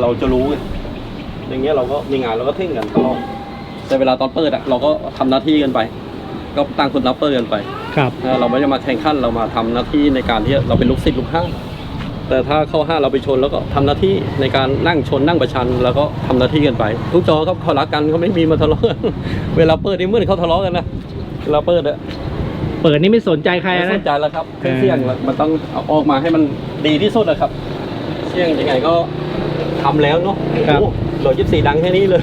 เราจะรู้ไงอย่างเงี้ยเราก็มีงานเราก็เท่งกันตลอดแต่เวลาตอนเปิดอะเราก็ทำหน้าที่กันไป ก็ตั้งคนรับเปิดกันไปครับเออเราไม่ได้มาแข่งขันเรามาทำหน้าที่ในการที่เราเป็นลูกศิษย์ลูกห้างแต่ถ้าเข้าห้างเราไปชนแล้วก็ทำหน้าที่ในการนั่งชนนั่งประชัน แล้วก็ทำหน้าที่กันไป ทุกจอครับเขารักกันเขาไม่มีมาทะเลาะกัน เวลาเปิดนี่เหมื่อนเขาทะเลาะกันนะเวลาเปิดอะเปิดนี่ไม่สนใจใครไม่สนะ นใจแล้วครับเออเสี่ยงแล้วมันต้องเอาออกมาให้มันดีที่สุดนะครับเสี่ยงยังไงก็ ทำแล้วเนาะครับ โอ้โหโหลดยี่สี่ดังแค่นี้เลย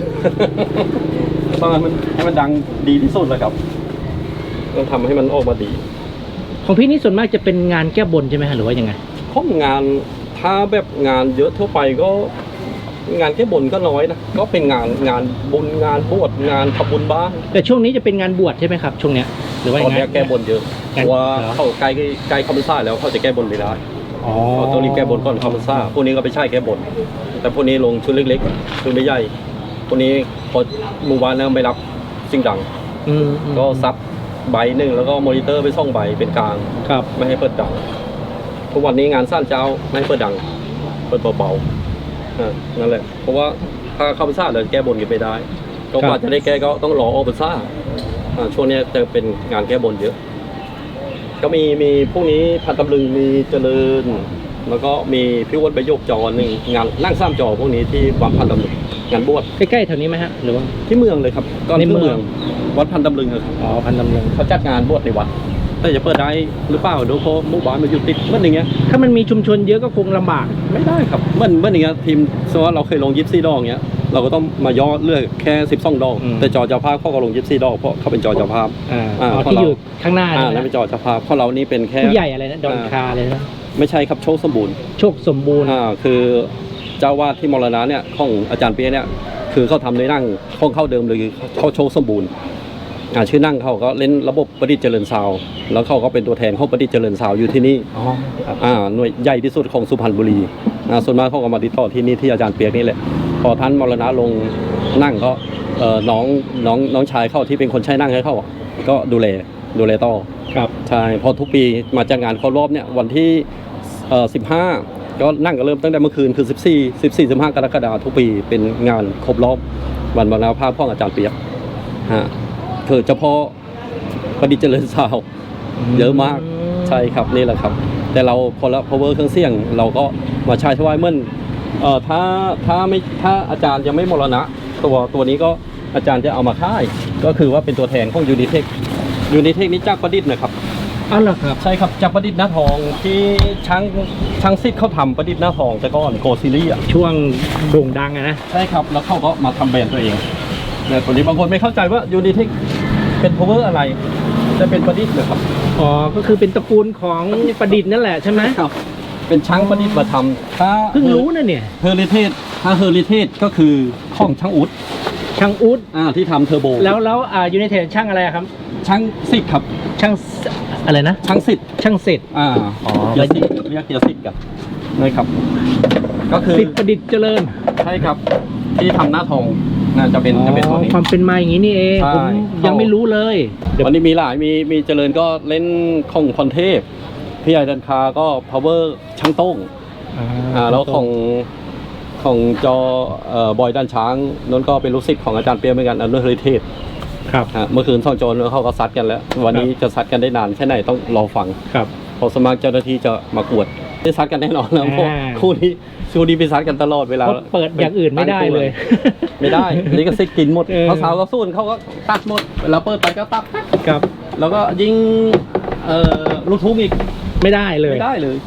ต้องให้มันให้มันดังดีที่สุดเลยครับ ต้องทำให้มันออกมาดี ของพี่นี่ส่วนมากจะเป็นงานแก้บนใช่ไหมฮะหรือว่ายังไงเพราะงานถ้าแบบงานเยอะทั่วไปก็ งานแค่บนก็น้อยนะ ก็เป็นงานงานบุญงานบวชงานทำบุญบ้านแต่ช่วงนี้จะเป็นงานบวชใช่ไหมครับช่วงเนี้ยหรือว่าตยัอนงไง เนี้ยแก้บนเยอะเพงั้นราะว่าเหรอ เขาใกล้ใกล้คำพรรษาแล้วเขาจะแก้บนไม่ได้ อ๋อเขาต้องรีบแก้บนก่อนคำพรรษาพวกนี้ก็ไปใช่แก้บน แต่พวกนี้ลงชุดเล็กๆชุดไม่ใหญ่พวกนี้พอหมู่บ้านแล้วไม่รับสิ่งดังอืมอืมก็ซับใบหนึ่งแล้วก็มอนิเตอร์ไปส่องใบเป็นกลาง ครับไม่ให้เปิดดัง ทุกวันนี้งานสั้นเจ้าไม่ให้เปิดดัง เปิดเบาๆอ่านั่นแหละ เพราะว่าถ้าเข้าพรรษาเลยแก้บนกันไม่ได้ ก็กว่าจะได้แก้ก็ต้องรอออกพรรษาอ่าช่วงเนี้ยจะเป็นงานแก้บนเยอะ ก็มีมีพวกนี้พันตำลึงมีเจริญ แล้วก็มีพี่อ้วนประโยคจอหนึ่งงานนั่งสร้างจอพวกนี้ที่วัดพันตำลึงงานบวชใกล้ๆแถวนี้ไหมฮะหรือว่า ที่เมืองเลยครับก็ในที่เมืเมือองงวัดพันตำลึงอะครับอ๋อพันตำลึงเขาจัดงานบวชในวัด แต่จะเปิดได้หรือเปล่าเดี๋ยวเพราะหมู่บ้านมันอยู่ติดเมื่ออย่างเงี้ยถ้ามันมีชุมชนเยอะก็คงลำบาก ไม่ได้ครับเมื่อเมื่ออย่างเงี้ยทีมสมมติว่าเราเคยลงยิปซี่ดอกเงี้ย เราก็ต้องมาย่อเลือกแค่สิบสองดอก อืมแต่จอเจ้าภาพเขาก็ลงยิปซี่ดอกเพราะเขาเป็นจอเจ้าภาพอ่าอ่าอ๋อเพราะที่เรา อยู่ข้างหน้าอ่าเนี่ยนั่นเป็นจอเจ้าภาพเพราะเรานี่เป็นแค่ ผู้ใหญ่อะไรนะดอนคาเลยนะไม่ใช่ครับโชคสมบูรณ์โชคสมบูรณ์ อ่าคือเจ้าวาดที่มรณะเนี่ยของอาจารย์เปียเนี่ยคือเขาทำในนั่งห้องเข้าเดิมเลยคือเขาโชคสมบูรณ์อ่าชื่อนั่งเขาก็เล่นระบบประดิษฐ์เจริญซาวด์แล้วเขาก็เป็นตัวแทนของประดิษฐ์เจริญซาวด์อยู่ที่นี่ อ๋อครับ อ่าหน่วยใหญ่ที่สุดของสุพรรณบุรีอ่าส่วนมากเขาก็มาติดต่อที่นี่ที่อาจารย์เปียกนี่แหละ พอท่านมรณะลงนั่งก็เอ่อน้องน้องน้องชายเข้าที่เป็นคนใช้นั่งให้เข้าอะก็ดูแลดูแลต่อครับใช่เพอทุกปีมาจัดงานครบรอบเนี่ยวันที่เอ่อสิบห้าก็นั่งก็เริ่มตั้งแต่เมื่อคืนคือ 14 14 15กรกฎาคมทุกปีเป็นงานครบรอบวันมรณภาพพ่ออาจารย์เปียกฮะคือเฉพาะประดิษฐ์เจริญสาว เยอะมากใช่ครับนี่แหละครับ แต่เราคนละ power เครื่องเสียง เราก็มาใช้ทวายเมื่อ เอ่อถ้าถ้าไม่ถ้าอาจารย์ยังไม่มรณะ ตัวตัวนี้ก็อาจารย์จะเอามาค่าย ก็คือว่าเป็นตัวแทนของยูนิเทคยูนิเทคนี้จากประดิษฐ์นะครับอ้าวเหรอครับใช่ครับจากประดิษฐ์หน้าทองที่ช่างช่างซิดเขาทำประดิษฐ์หน้าทองแต่ก่อนโกซิลี่อะช่วงโด่งดังอะนะ ใช่ครับ แล้วเขาก็มาทำแบรนด์ตัวเองเนี่ยตัวนี้บางคนไม่เข้าใจว่ายูนิเทคเป็น power อะไรจะเป็นประดิษฐ์นะครับ อ๋อ ก็คือเป็นตระกูลของประดิษฐ์นั่นแหละใช่ไหมครับ เป็นช่างประดิษฐ์มาทำถ้าเพิ่งรู้นะเนี่ยเฮอริเทสถ้าเฮอริเทสก็คือของช่างอุดช่างอุดอ่าที่ทำเทอร์โบแล้วแล้วอ่ายูนิเทนช่างอะไรอะครับ ช่างสิทธิ์ครับ ช่างสอะไรนะ ช่างสิทธิ์ช่างเสร็จ อ่าอ๋อ เกียร์สิทธิ์เรียกเกียร์สิทธิ์กันนะครับ ก็คือสิทธิ์ประดิษฐ์เจริญใช่ครับ ที่ทำหน้าทองน่าจะเป็นจะเป็นตัวนี้ ความเป็นมาอย่างนี้นี่เองใช่ ผมยังไม่รู้เลยเดี๋ยววันนี้มีหลายมีมีเจริญก็เล่นของพรเทพ พี่ใหญ่ดันคาก็ power ช่างโต้งอ่าแล้วของของจอเอ่อบอยด้านช้างนนท์ก็เป็นลูกศิษย์ของอาจารย์เปียเหมือนกันอนุเฮริเทศครับฮะเมื่อคืนสองโจรเขาก็ซัดกันแล้ว วันนี้จะซัดกันได้นานแค่ไหนต้องรอฟังครับเพอสมัครเจ้าหน้าที่จะมากวดได้ซัดกันแน่นอนแล้วอ่าเพราะคู่นี้คู่นี้ไปซัดกันตลอดเวลาเพราะเปิดอย่างอื่นไม่ได้เลย ไม่ได้นี่ก็ซิกกินหมดเออเขาสาวก็สู้เขาก็ตัดหมดเวลาเปิดไปก็ตัดครับ แล้วก็ยิงเอ่อลูกทุ่งอีก ไม่ได้เลย ไม่ได้เลย